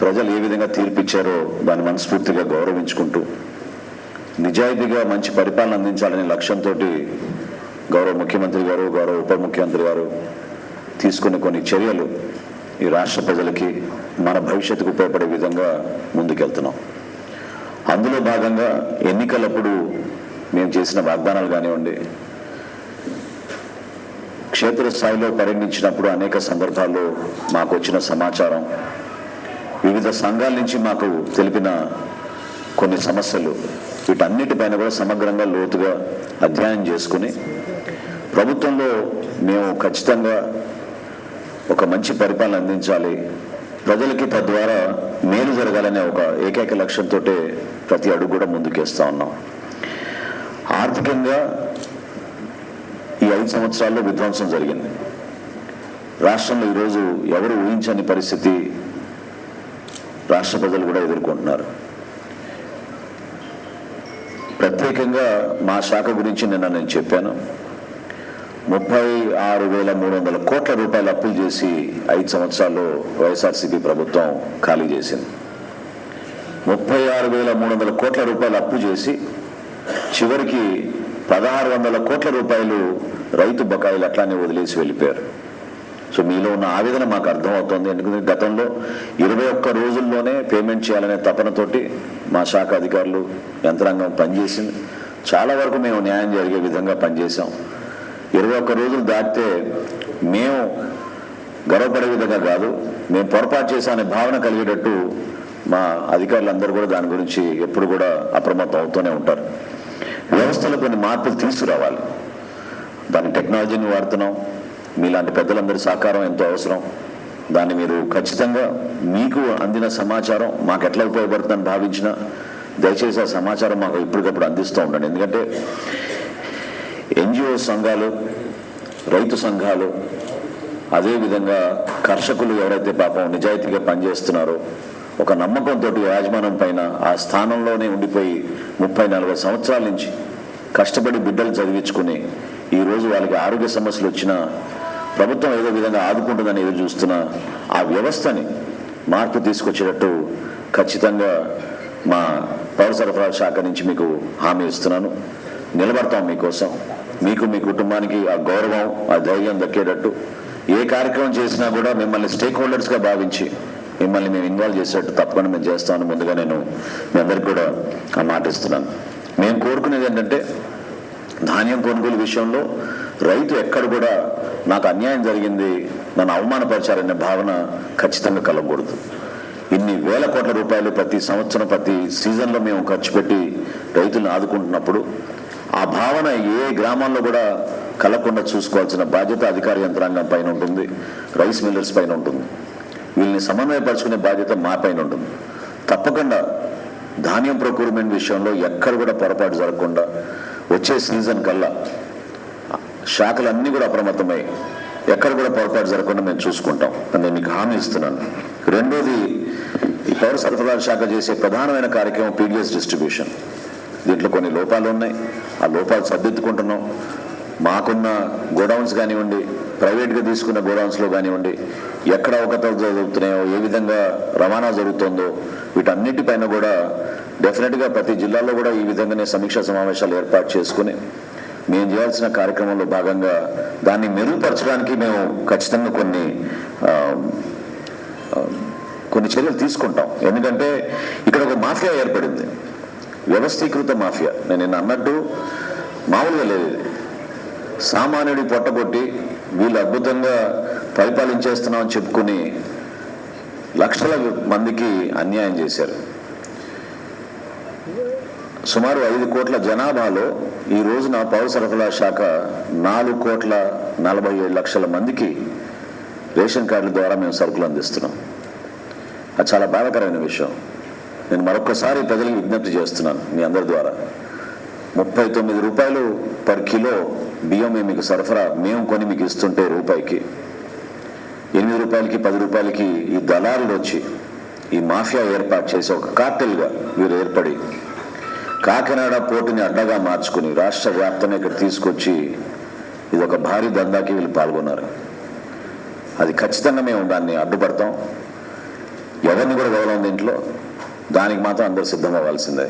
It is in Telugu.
ప్రజలు ఏ విధంగా తీర్పిచ్చారో దాన్ని మనస్ఫూర్తిగా గౌరవించుకుంటూ నిజాయితీగా మంచి పరిపాలన అందించాలనే లక్ష్యంతో గౌరవ ముఖ్యమంత్రి గారు గౌరవ ఉప ముఖ్యమంత్రి గారు తీసుకున్న కొన్ని చర్యలు ఈ రాష్ట్ర ప్రజలకి మన భవిష్యత్తుకు ఉపయోగపడే విధంగా ముందుకెళ్తున్నాం. అందులో భాగంగా ఎన్నికలప్పుడు మేము చేసిన వాగ్దానాలు కానివ్వండి క్షేత్రస్థాయిలో పరిగణించినప్పుడు అనేక సందర్భాల్లో మాకు వచ్చిన సమాచారం వివిధ సంఘాల నుంచి మాకు తెలిపిన కొన్ని సమస్యలు. వీటన్నిటిపైన కూడా సమగ్రంగా లోతుగా అధ్యయనం చేసుకుని ప్రభుత్వంలో మేము ఖచ్చితంగా ఒక మంచి పరిపాలన అందించాలి. ప్రజలకి తద్వారా మేలు జరగాలనే ఒక ఏకైక లక్ష్యంతో ప్రతి అడుగు కూడా ముందుకేస్తూ ఉన్నాం. ఆర్థికంగా ఈ ఐదు సంవత్సరాల్లో విధ్వంసం జరిగింది. రాష్ట్రంలో ఈరోజు ఎవరు ఊహించని పరిస్థితి రాష్ట్ర ప్రజలు కూడా ఎదుర్కొంటున్నారు. ప్రత్యేకంగా మా శాఖ గురించి నిన్న నేను చెప్పాను. ముప్పై ఆరు వేల మూడు వందల కోట్ల రూపాయలు అప్పులు చేసి ఐదు సంవత్సరాల్లో వైఎస్ఆర్సీపీ ప్రభుత్వం ఖాళీ చేసింది. ముప్పై ఆరు వేల మూడు వందల కోట్ల రూపాయలు అప్పు చేసి చివరికి పదహారు వందల కోట్ల రూపాయలు రైతు బకాయిలు అట్లానే వదిలేసి వెళ్ళిపోయారు. సో మీలో ఉన్న ఆవేదన మాకు అర్థమవుతోంది. ఎందుకంటే గతంలో ఇరవై ఒక్క రోజుల్లోనే పేమెంట్ చేయాలనే తపనతోటి మా శాఖ అధికారులు యంత్రాంగం పనిచేసింది. చాలా వరకు మేము న్యాయం జరిగే విధంగా పనిచేసాం ఇరవై ఒక్క రోజులు దాటితే మేము గర్వపడే విధంగా కాదు మేము పొరపాటు చేశామనే భావన కలిగేటట్టు మా అధికారులందరూ కూడా దాని గురించి ఎప్పుడు కూడా అప్రమత్తం అవుతూనే ఉంటారు. వ్యవస్థలో కొన్ని మార్పులు తీసుకురావాలి. దాని టెక్నాలజీని వాడుతున్నాం. మీలాంటి పెద్దలందరి సహకారం ఎంతో అవసరం. దాన్ని మీరు ఖచ్చితంగా మీకు అందిన సమాచారం మాకు ఎట్లా ఉపయోగపడుతుందని భావించినా దయచేసి ఆ సమాచారం మాకు ఎప్పటికప్పుడు అందిస్తూ ఉండండి. ఎందుకంటే ఎన్జిఓ సంఘాలు రైతు సంఘాలు అదేవిధంగా కర్షకులు ఎవరైతే పాపం నిజాయితీగా పనిచేస్తున్నారో ఒక నమ్మకంతో యాజమాన్యం పైన ఆ స్థానంలోనే ఉండిపోయి ముప్పై నలభై సంవత్సరాల నుంచి కష్టపడి బిడ్డలు చదివించుకుని ఈరోజు వాళ్ళకి ఆరోగ్య సమస్యలు వచ్చినా ప్రభుత్వం ఏదో విధంగా ఆదుకుంటుందని ఎదురు చూస్తున్న ఆ వ్యవస్థని మార్పు తీసుకొచ్చేటట్టు ఖచ్చితంగా మా పౌర సరఫరాల శాఖ నుంచి మీకు హామీ ఇస్తున్నాను. నిలబడతాం మీకోసం. మీకు మీ కుటుంబానికి ఆ గౌరవం ఆ ధైర్యం దక్కేటట్టు ఏ కార్యక్రమం చేసినా కూడా మిమ్మల్ని స్టేక్ హోల్డర్స్గా భావించి మిమ్మల్ని మేము ఇన్వాల్వ్ చేసేటట్టు తప్పకుండా మేము చేస్తామని ముందుగా నేను మీ అందరికి కూడా ఆ మాట ఇస్తున్నాను. మేము కోరుకునేది ఏంటంటే ధాన్యం కొనుగోలు విషయంలో రైతు ఎక్కడ కూడా నాకు అన్యాయం జరిగింది నన్ను అవమానపరిచారనే భావన ఖచ్చితంగా కలగకూడదు. ఇన్ని వేల కోట్ల రూపాయలు ప్రతి సంవత్సరం ప్రతి సీజన్లో మేము ఖర్చు పెట్టి రైతులను ఆదుకుంటున్నప్పుడు ఆ భావన ఏ గ్రామాల్లో కూడా కలగకుండా చూసుకోవాల్సిన బాధ్యత అధికార యంత్రాంగం పైన ఉంటుంది రైస్ మిల్లర్స్ పైన ఉంటుంది. వీళ్ళని సమన్వయపరుచుకునే బాధ్యత మా పైన ఉంటుంది. తప్పకుండా ధాన్యం ప్రొక్యూర్మెంట్ విషయంలో ఎక్కడ కూడా పొరపాటు జరగకుండా వచ్చే సీజన్ కల్లా శాఖలన్నీ కూడా అప్రమత్తమై ఎక్కడ కూడా పొరపాటు జరగకుండా మేము చూసుకుంటాం. అని నేను మీకు హామీ ఇస్తున్నాను. రెండోది ఈ పౌర సరఫరాల శాఖ చేసే ప్రధానమైన కార్యక్రమం పీడిఎస్ డిస్ట్రిబ్యూషన్. దీంట్లో కొన్ని లోపాలు ఉన్నాయి. ఆ లోపాలు సర్దిద్దుకుంటున్నాం. మాకున్న గోడౌన్స్ కానివ్వండి ప్రైవేట్గా తీసుకున్న గోడౌన్స్లో కానివ్వండి ఎక్కడ అవకతలు జరుగుతున్నాయో ఏ విధంగా రవాణా జరుగుతుందో వీటన్నిటిపైన కూడా డెఫినెట్గా ప్రతి జిల్లాలో కూడా ఈ విధంగానే సమీక్షా సమావేశాలు ఏర్పాటు చేసుకుని మేము చేయాల్సిన కార్యక్రమంలో భాగంగా దాన్ని మెరుగుపరచడానికి మేము ఖచ్చితంగా కొన్ని కొన్ని చర్యలు తీసుకుంటాం. ఎందుకంటే ఇక్కడ ఒక మాఫియా ఏర్పడింది. వ్యవస్థీకృత మాఫియా. నేను నిన్న అన్నట్టు మామూలుగా లేదు ఇది. సామాన్యుడి పొట్టగొట్టి వీళ్ళు అద్భుతంగా పరిపాలించేస్తున్నామని చెప్పుకుని లక్షల మందికి అన్యాయం చేశారు. సుమారు ఐదు కోట్ల జనాభాలో ఈ రోజున పౌర సరఫరా శాఖ నాలుగు కోట్ల నలభై ఏడు లక్షల మందికి రేషన్ కార్డుల ద్వారా మేము సరుకులు అందిస్తున్నాం. అది చాలా బాధకరమైన విషయం. నేను మరొకసారి ప్రజలకు విజ్ఞప్తి చేస్తున్నాను మీ అందరి ద్వారా. ముప్పై తొమ్మిది రూపాయలు పర్ కిలో బియ్యం మేము మీకు సరఫరా మేము కొని మీకు ఇస్తుంటే రూపాయికి. ఎనిమిది రూపాయలకి పది రూపాయలకి ఈ దళారులు వచ్చి ఈ మాఫియా ఏర్పాటు చేసి ఒక కార్టెల్గా వీరు ఏర్పడి కాకినాడ పోటుని అడ్డగా మార్చుకుని రాష్ట్ర వ్యాప్తంగా ఇక్కడ తీసుకొచ్చి ఇది ఒక భారీ దందాకి వీళ్ళు పాల్గొన్నారు. అది ఖచ్చితంగా మేము దాన్ని అడ్డుపడతాం. ఎవరిని కూడా వదలం దీంట్లో దానికి మాత్రం అందరూ సిద్ధం అవ్వాల్సిందే.